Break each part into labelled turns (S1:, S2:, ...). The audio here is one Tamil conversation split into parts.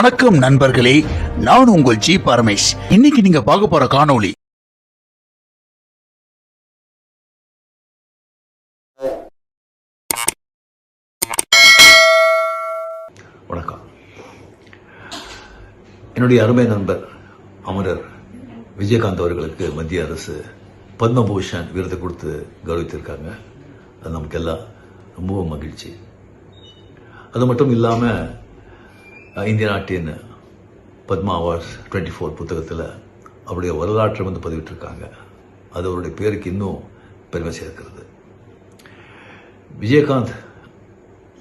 S1: வணக்கம் நண்பர்களே நான் உங்கள் ஜி பரமேஷ். இன்னைக்கு நீங்க பார்க்க போற காணொளி.
S2: வணக்கம். என்னுடைய அருமை நண்பர் அமரர் விஜயகாந்த் அவர்களுக்கு மத்திய அரசு பத்மபூஷன் விருது கொடுத்து கௌரவித்திருக்காங்க. அது நமக்கு எல்லாம் ரொம்பவும் மகிழ்ச்சி. அது மட்டும் இல்லாமல் இந்திய நாட்டின் பத்மா அவார்ட்ஸ் டுவெண்ட்டி ஃபோர் புத்தகத்தில் அவருடைய வரலாற்றை வந்து பதிவிட்டிருக்காங்க. அது அவருடைய பேருக்கு இன்னும் பெருமை சேர்க்கிறது. விஜயகாந்த்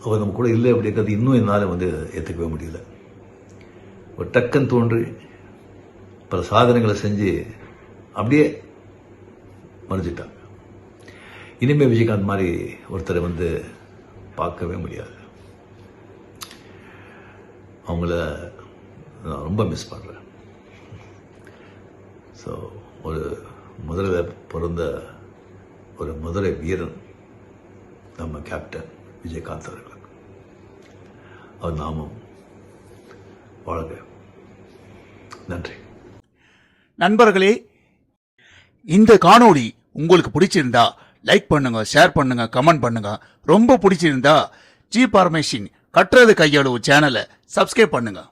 S2: அவர் நம்ம கூட இல்லை அப்படிங்கிறது இன்னும் என்னால் வந்து ஏற்றுக்கவே முடியல. ஒரு டக்குன்னு தோன்றி பல சாதனைகளை செஞ்சு அப்படியே மறைஞ்சிட்டாங்க. இனிமேல் விஜயகாந்த் மாதிரி ஒருத்தரை வந்து பார்க்கவே முடியாது. அவங்கள நான் ரொம்ப மிஸ் பண்ணுறேன் ஸோ ஒரு முதலில் பிறந்த ஒரு மதுரை வீரன் நம்ம கேப்டன் விஜயகாந்த் அவர்கள். அவர் நாமும் வாழ்க. நன்றி.
S1: நண்பர்களே இந்த காணொளி உங்களுக்கு பிடிச்சிருந்தா லைக் பண்ணுங்கள் ஷேர் பண்ணுங்க கமெண்ட் பண்ணுங்க. ரொம்ப பிடிச்சிருந்தா ஜி பார்மேஷின் கட்டுறது கையளவு சேனலை சப்ஸ்கிரைப் பண்ணுங்கள்